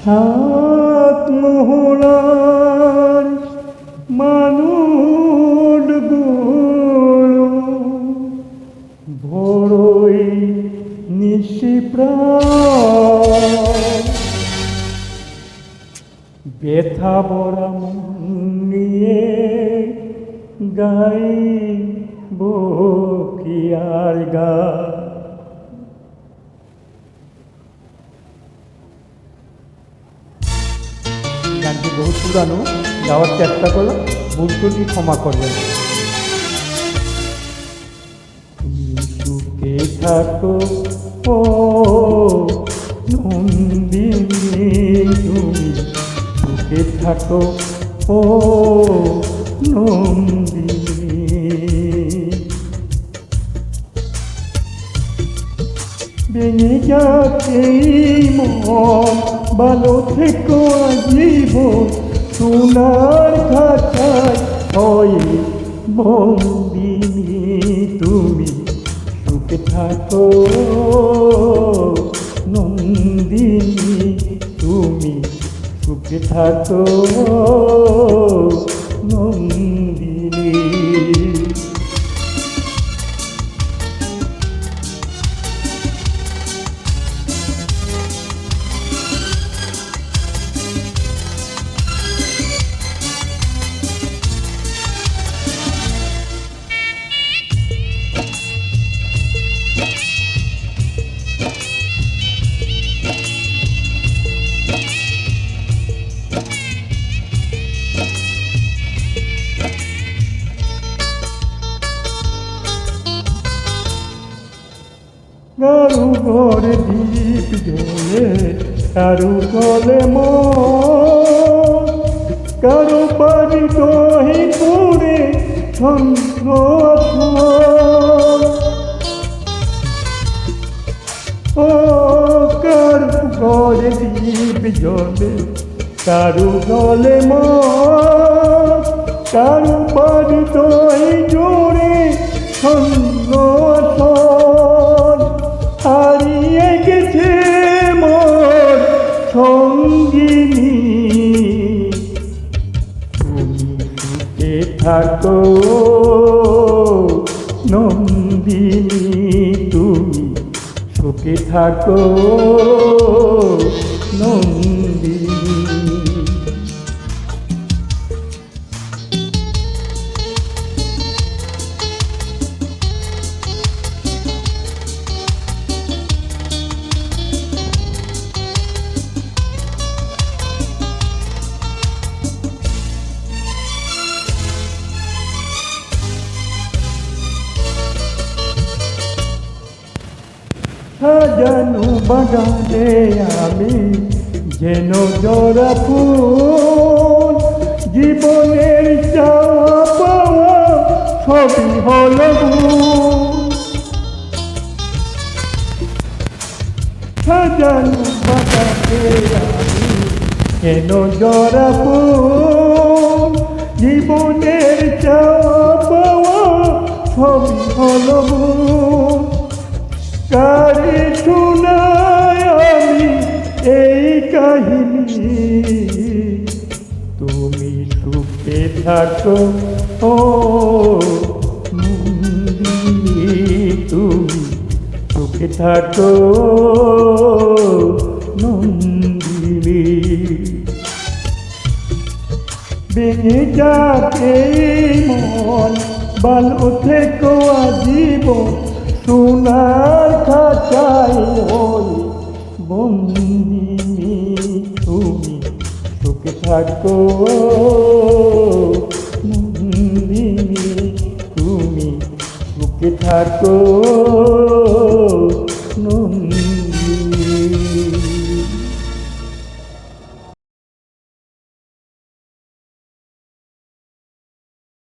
সাত মোহনার মানুষ ভোরই নিশি ব্যথা বরা নিয়ে গাই বকিয়ার গা গানটি বহু পুরানো গাওয়ার চেষ্টা করলাম ভুল ক্ষমা করবেন। সুখে থাকো, ও নন্দিনী তুমি। সুখে থাকো, ও নন্দিনী। ভেঙে যাচ্ছে মন ভালো থেকো জীবন সোনার খাঁচায়। হয় বন্দিনী তুমি সুখে থাকো। নন্দিনী তুমি সুখে থাকো। কারু দীপ জ্বলে, কারু কলে মন কারু বাড়ি দহি ছন্দ আসন। ও কারু ঘরে দীপ জ্বলে, কারু গলে মন কারু বাড়ি দহি সঙ্গিনী। তুমি থাকো নন্দিনী তুমি সুখে থাকো নন্দিনী। সাজানো বাগানে আমি যেন জরা ফুল, জীবনের চাওয়া পাওয়া সবই হল। সাজানো বাগানে আমি যেন জরা ফুল জীবনের শোনায় আমি এই কাহিনী। তুমি সুখে থাকো, ও তুমি সুখে থাকো, নন্দিনী। ভেঙে যাবে মন ভালো থেকো আজীবন সোনার খাঁচায় ওই বন্দিনী তুমি। সুখে থাকো বন্দিনী তুমি। সুখে থাকো নন্দিনী